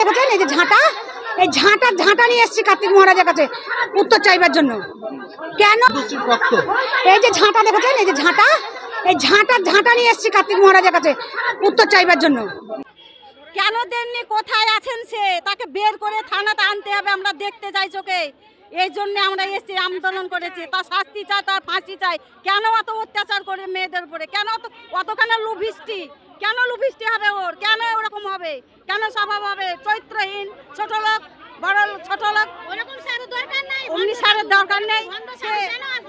দেখেছেন এই যে ঝাঁটা? এই ঝাঁটা ঝাঁটা নিয়ে এসেছি কার্তিক মহারাজের কাছে উত্তর চাইবার জন্য। কেন? এই যে ঝাঁটা দেখেছেন এই যে ঝাঁটা? এই ঝাঁটা ঝাঁটা নিয়ে এসেছি কার্তিক মহারাজের কাছে উত্তর চাইবার জন্য। কেন দেননি? কোথায় আছেন সে? তাকে বের করে থানাতে আনতে হবে আমরা দেখতে চাই চোখে। এই জন্য আমরা এসছি আন্দোলন করেছি। তার শাস্তি চাই তার ফাঁসি চাই। কেন অত অত্যাচার করে মেয়েদের উপরে? কেন অত অতখানে লুভিষ্টি কেন লুভিষ্টি হবে ওর? কেন ওরকম হবে? কেন স্বভাব হবে? চৈত্রহীন ছোট লোক বড় লোক, ছোট লোক? অমনি সারের দরকার নেই।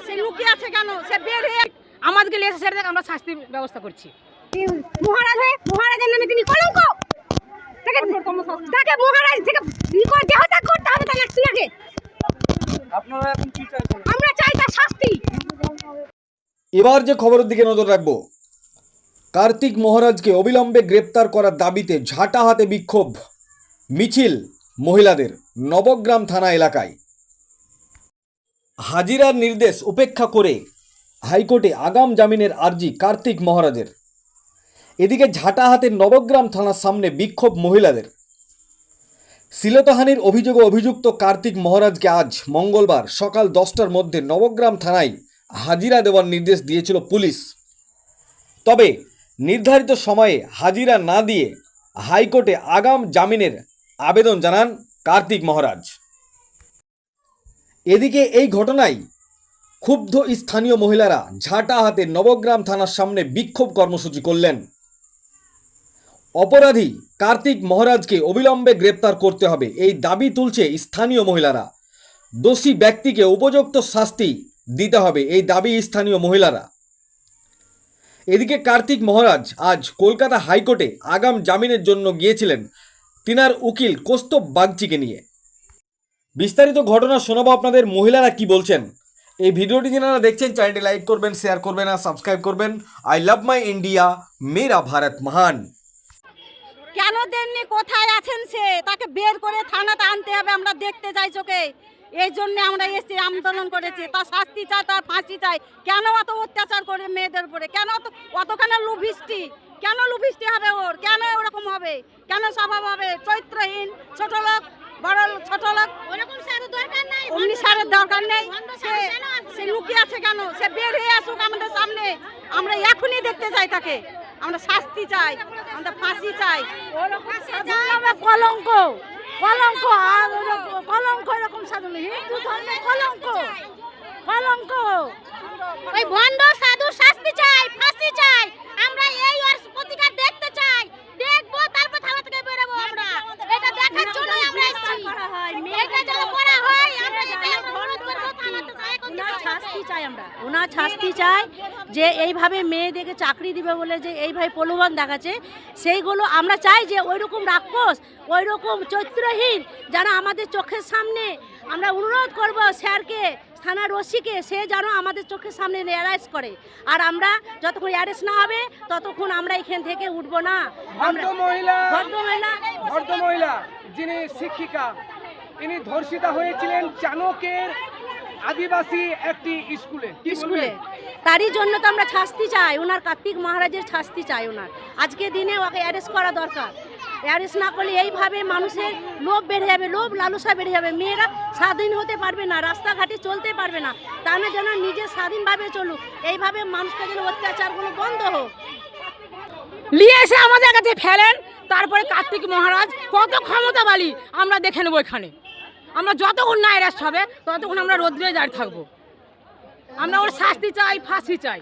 সে লুকিয়ে আছে কেন? সে বের হয়ে আমাদেরকে লেসে দেখ আমরা শাস্তির ব্যবস্থা করছি। মহারাজ হয়ে মহারাজের নামে তিনি কলঙ্ক! তাকে তাকে মহারাজ থেকে ই দেহত্যাগ করতে হবে তাহলে তিনাকে। আপনারা এখন কি চাইছেন? আমরা চাই তার শাস্তি। এবার যে খবরের দিকে নজর রাখব কার্তিক মহারাজকে অবিলম্বে গ্রেপ্তার করার দাবিতে ঝাঁটা হাতে বিক্ষোভ মিছিল মহিলাদের নবগ্রাম থানা এলাকায়। হাজিরার নির্দেশ উপেক্ষা করে হাইকোর্টে আগাম জামিনের আর্জি কার্তিক মহারাজের। এদিকে ঝাঁটা হাতের নবগ্রাম থানার সামনে বিক্ষোভ মহিলাদের। শ্লীলতাহানির অভিযোগে অভিযুক্ত কার্তিক মহারাজকে আজ মঙ্গলবার সকাল দশটার মধ্যে নবগ্রাম থানায় হাজিরা দেওয়ার নির্দেশ দিয়েছিল পুলিশ। তবে নির্ধারিত সময়ে হাজিরা না দিয়ে হাইকোর্টে আগাম জামিনের আবেদন জানান কার্তিক মহারাজ। এদিকে এই ঘটনায় ক্ষুব্ধ স্থানীয় মহিলারা ঝাঁটা হাতে নবগ্রাম থানার সামনে বিক্ষোভ কর্মসূচি করলেন। অপরাধী কার্তিক মহারাজকে অবিলম্বে গ্রেপ্তার করতে হবে এই দাবি তুলছে স্থানীয় মহিলারা। দোষী ব্যক্তিকে উপযুক্ত শাস্তি দিতে হবে এই দাবি স্থানীয় মহিলারা। এদিকে কার্তিক মহারাজ আজ কলকাতা হাইকোর্টে আগাম জামিনের জন্য গিয়েছিলেন। তিনার উকিল কৌস্তব বাগচিকে নিয়ে। বিস্তারিত ঘটনা শোনাবো আপনাদের মহিলারা কি বলছেন। এই ভিডিওটি যারা দেখছেন, চ্যানেলটি লাইক করবেন, শেয়ার করবেন আর সাবস্ক্রাইব করবেন। আই লাভ মাই ইন্ডিয়া, মেরা ভারত মহান। কেন দেননি? কোথায় আছেন সে? তাকে বের করে থানাতে আনতে হবে আমরা দেখতে চাই চোখে। এই জন্য আমরা এসছি আন্দোলন করেছি। তার শাস্তি চাই তার ফাঁসি চাই। কেন অত অত্যাচার করে মেয়েদের উপরে? কেন অত অতখানে লুভিষ্টি কেন লুভিষ্টি হবে ওর? কেন ওরকম হবে? কেন স্বভাব হবে? চৈত্রহীন ছোট লোক বড় ছোট লোক। অমনি সারের দরকার নেই। সে লুকিয়ে আছে কেন? সে বের হয়ে আসুক আমাদের সামনে। আমরা এখনই দেখতে চাই তাকে। আমরা শাস্তি চাই। আমরা ফাঁসি চাই। কলঙ্ক। কলঙ্ক কলঙ্ক এরকম সাধন হিন্দু ধর্মে কলঙ্ক। কলঙ্ক। ওই ভণ্ড সাধু শাস্তি চাই ফাঁসি চাই আমরা এই ওর প্রতিকার দেখতে চাই দেখব তারপর থানা থেকে বেরোবো আমরা এটা দেখার জন্য আমরা এসেছি এটা যেন করা হয় আমরা এটা অনুরোধ করব থানাতে যাই এখন ওনার শাস্তি চাই আমরা ওনার শাস্তি চাই যে এইভাবে মেয়েদেরকে চাকরি দিবে বলে যে এইভাবে প্রলোভন দেখাচ্ছে সেইগুলো আমরা চাই যে ওই রকম রাক্ষস ওই রকম চৈত্রহীন যেন আমাদের চোখের সামনে আমরা অনুরোধ করব স্যারকে থানার ওসিকে সে যেন আমাদের চোখের সামনে অ্যারেস্ট করে। আর আমরা যতক্ষণ অ্যারেস্ট না হবে ততক্ষণ আমরা এখান থেকে উঠবো না। মহিলা যিনি শিক্ষিকা ইনি ধর্ষিতা হয়েছিলেন চানকের আদিবাসী একটি স্কুলে। স্কুলে? তারই জন্য তো আমরা শাস্তি চাই, ওনার কার্তিক মহারাজের শাস্তি চাই ওনার। আজকে দিনে ওকে অ্যারেস্ট করা দরকার। অ্যারেস্ট না করলে এইভাবে মানুষের লোভ বেড়ে যাবে, লোভ লালসা বেড়ে যাবে। মেয়েরা স্বাধীন হতে পারবে না, রাস্তাঘাটে চলতে পারবে না। তা না যেন নিজে স্বাধীনভাবে চলুক। এইভাবে মানুষকে যেন অত্যাচারগুলো বন্ধ হোক। নিয়ে এসে আমাদের কাছে ফেলেন, তারপরে কার্তিক মহারাজ, কত ক্ষমতাবালী আমরা দেখে নেব এখানে। আমরা যতক্ষণ না অ্যারেস্ট হবে, ততক্ষণ আমরা রোদ্রে দাঁড়িয়ে থাকব। আমরা ওর শাস্তি চাই ফাঁসি চাই।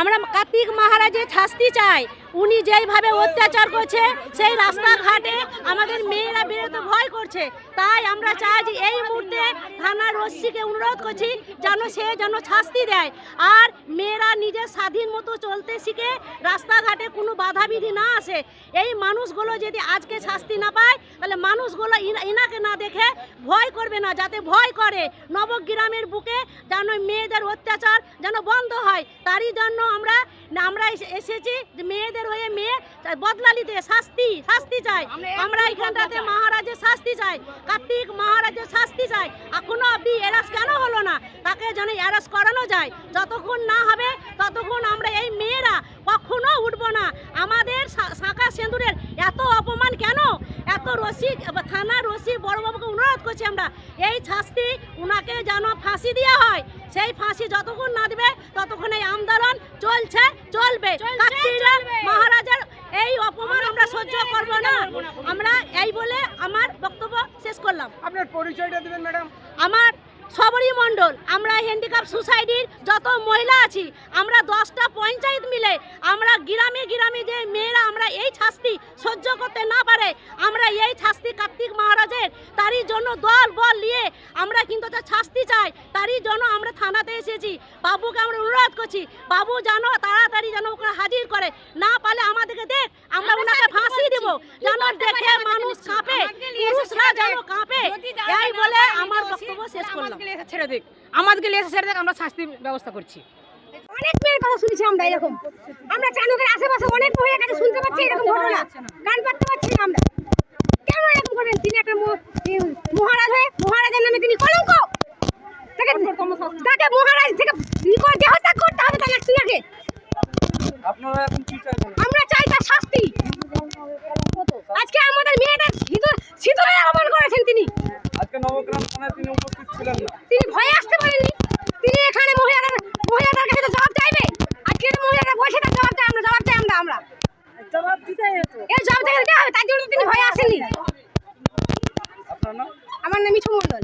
আমরা কার্তিক মহারাজের শাস্তি চাই। উনি যেইভাবে অত্যাচার করছে, সেই রাস্তাঘাটে আমাদের মেয়েরা বেরোতে ভয় করছে। তাই আমরা চাই যে এই মুহূর্তে থানার রশ্মিকে অনুরোধ করছি যেন সে যেন শাস্তি দেয়। আর মেয়েরা নিজের স্বাধীন মতো চলতে শিখে, রাস্তাঘাটে কোনো বাধাবিধি না আসে। এই মানুষগুলো যদি আজকে শাস্তি না পায়, তাহলে মানুষগুলো ইনা- ইনাকে না দেখে ভয় করবে না, যাতে ভয় করে। নবগ্রামের বুকে যেন মেয়েদের অত্যাচার যেন বন্ধ হয়, তারই জন্য আমরা আমরা এসে- এসেছি মেয়েদের আমাদের হয়ে মেয়ে চাই বদলা নিতে শাস্তি শাস্তি চাই। আমরা এখানটাতে মহারাজের শাস্তি চাই কার্তিক মহারাজের শাস্তি চাই। এখনও অবধি এরাস কেন হলো না? তাকে যেন এরাস করানো যায়। যতক্ষণ না হবে ততক্ষণ আমরা এই মেয়েরা কখনো উঠবো না। আমাদের শা- শাঁখা সিঁদুরের এত অপমান কেন? এত রসিক থানা রসিক বড়বাবুকে অনুরোধ করছি আমরা এই শাস্তি উনাকে যেন ফাঁসি দেওয়া হয়। সেই ফাঁসি যতক্ষণ না দেবে ততক্ষণ এই আন্দোলন চলছে চলবে কার্তিকের মহারাজের এই অপমান আমরা সহ্য করব না আমরা এই বলে আমার বক্তব্য শেষ করলাম আপনার পরিচয়টা দেবেন ম্যাডাম। আমার সবরী মণ্ডল আমরা হ্যান্ডিক্যাপ সোসাইটির যত মহিলা আছি আমরা দশটা পঞ্চায়েত মিলে আমরা গ্রামে গ্রামে যে মেয়েরা আমরা এই শাস্তি সহ্য করতে না পারে আমরা এই শাস্তি কার্তিক মহারাজের তারই জন্য দল বল নিয়ে আমরা কিন্তু শাস্তি চাই তারই জন্য আমরা থানাতে এসেছি। বাবুকে আমরা অনুরোধ করছি বাবু যেন তাড়াতাড়ি যেন ওকে হাজির করে না পারলে আমাদেরকে দেখ আমরা দেব যেন দেখে মানুষ কাঁপে পুরুষরা যেন কাঁপে এই বলে আমার বক্তব্য শেষ করলাম। ছেড়ে দিক আমাদেরকে লেসে ছেড়ে দিক আমরা শাস্তির ব্যবস্থা করছি। অনেক মেয়ের কথা শুনেছি আমরা এরকম। আমরা চানকের আশেপাশে অনেক মহিলার কাছে শুনতে পাচ্ছি এরকম ঘটনা। গান পাততে পারছি আমরা। কেন এরকম করেন তিনি একটা ম- এই মহারাজ হয়ে মহারাজের নামে তিনি কলঙ্ক তাকে তাকে মহারাজ থেকে ই করে দেহত্যাগ করতে হবে তাহলে তিনাকে আপনারা এখন কি চাইছেন আমরা চাই তার শাস্তি আজকে আমাদের মেয়েদের সিঁদুর সিঁদুরে অপমান করেছেন তিনি আজকে নবগ্রাম থানায় তিনি উপস্থিত ছিলেন না। তিনি ভয়ে আসতে পারেননি। তিনি এখানে মহিলাদের মহিলাদের কাছে তো জবাব চাইবে। আজকে তো মহিলারা বসে তার জবাব চাই আমরা জবাব চাই আমরা আমরা। জবাব দিতে হতো এই জবাব দিতে হবে তার জন্য তিনি ভয়ে আসেননি। আমার নাম মিঠু মন্ডল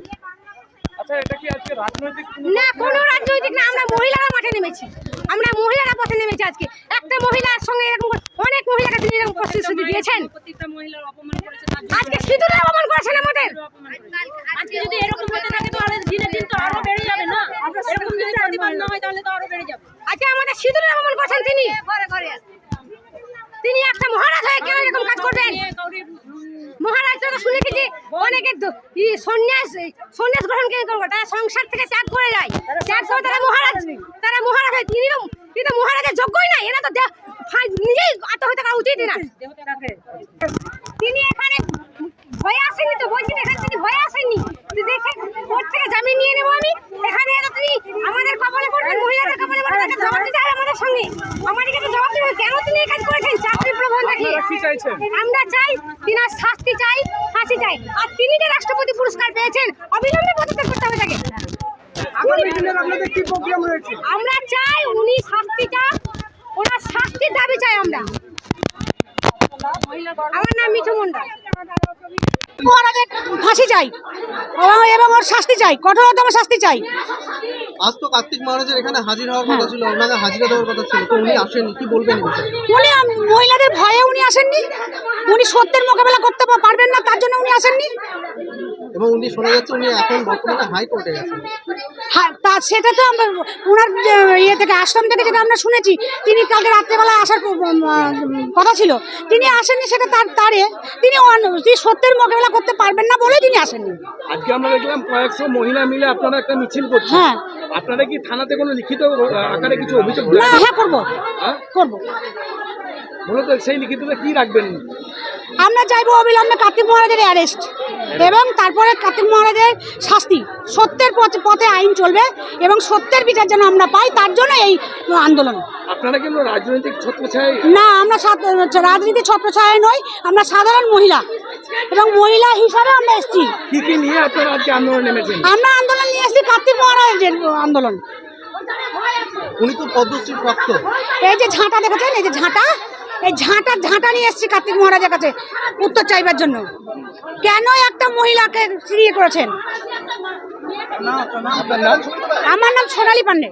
আচ্ছা এটা কি আজকে রাজনৈতিক কোনো না কোনো রাজনৈতিক না আমরা মহিলারা মাঠে নেমেছি। আমরা মহিলারা পথে নেমেছি আজকে। একটা মহিলার সঙ্গে এরকম অনেক মহিলাকে তিনি এরকম প্রতিশ্রুতি দিয়েছেন। আজকে সিঁদুরে অপমান করেছেন আমাদের। আজকে যদি এরকম হতে থাকে তো আরও দিনে দিন তো আরও বেড়ে যাবে না। এরকম যদি প্রতিবাদ না হয় তাহলে তো আরও বেড়ে যাবে। আজকে আমাদের সিঁদুরে অপমান করেছেন তিনি। তিনি একটা মহারাজ হয়ে কেন এরকম কাজ করবেন? মহারাজরা তো শুনেছি যে অনেকে সন্ন্যাস সন্ন্যাস গ্রহণ কেন করব? তারা সংসার থেকে ত্যাগ করে যায়। ত্যাগ করে তারা মহারাজ তারা মহারাজ হয় তিনি তো তিনি তো মহারাজের যোগ্যই নাই। এরা তো দে- ফা- নিজেই আত্মহত্যা করা উচিত না। তিনি এখানে ভয়ে আসেননি তো বলছি এখানে তিনি ভয়ে আসেননি। দেখে কোর্ট থেকে জামিন নিয়ে নেব আমি। এখানে তিনি আমাদের কপালে পড়বেন মহিলাদের কপালে পড়বেন জবাব দিতে হবে আমাদের সঙ্গে। জবাব দিতে কেন তিনি এই কাজ করেছেন চাকরি চাইছেন? আমরা চাই তিনার শাস্তি চাই ফাঁসি চাই। আর তিনি যে রাষ্ট্রপতি পুরস্কার পেয়েছেন অবিলম্বে পদত্যাগ করতে হবে তাকে। আমরা চাই উনি শাস্তিটা ওনার শাস্তির দাবি চাই আমরা। আমার নাম মিঠু মন্ডল ফাঁসি চাই। এবং এবং ওর শাস্তি চাই। কঠোরতম শাস্তি চাই। আজ তো কার্তিক মহারাজের এখানে হাজির হওয়ার কথা ছিল ওনাকে হাজিরা দেওয়ার কথা ছিল তো উনি আসেননি কি বলবেন? উনি মহিলাদের ভয়ে উনি আসেননি। উনি সত্যের মোকাবেলা করতে পারবেন না তার জন্য উনি আসেননি। এবং উনি শোনা যাচ্ছে উনি এখন বর্তমানে হাইকোর্টে গেছেন হ্যাঁ তা সেটা তো আমরা ওনার ইয়ে থেকে আশ্রম থেকে যেটা আমরা শুনেছি তিনি কালকে রাত্রেবেলা আসার কথা ছিল। তিনি আসেননি সেটা তার তারে। তিনি অন- তিনি সত্যের মোকাবেলা করতে পারবেন না বলে তিনি আসেননি। আজকে আমরা দেখলাম কয়েকশো মহিলা মিলে আপনারা একটা মিছিল করছেন। হ্যাঁ। আপনারা কি থানাতে কোনো লিখিত আকারে কিছু অভিযোগ না? হ্যাঁ করব। হ্যাঁ? করব। মূলত সেই লিখিতটা কি রাখবেন? আমরা চাইব অবিলম্বে কার্তিক মহারাজের অ্যারেস্ট এবং তারপরে কার্তিক মহারাজের শাস্তি। সত্যের পথে পথে আইন চলবে এবং সত্যের বিচার যেন আমরা পাই তার জন্য এই আন্দোলন। আপনারা কিন্তু রাজনৈতিক ছত্রছায় না আমরা রাজনীতি ছত্রছায়ায় নই আমরা সাধারণ মহিলা এবং মহিলা হিসাবে আমরা এসেছি। কি কি নিয়ে আপনারা আজকে আন্দোলন নেমেছেন? আমরা আন্দোলন নিয়ে এসেছি কার্তিক মহারাজের আন্দোলন। উনি তো পদ্মশ্রীর প্রাপ্ত এই যে ঝাঁটা দেখেছেন? এই যে ঝাঁটা এই ঝাঁটা ঝাঁটা নিয়ে এসছি কার্তিক মহারাজের কাছে উত্তর চাইবার জন্য। কেন একটা মহিলাকে ফিরিয়ে করেছেন? আমার নাম সোনালী পান্ডে।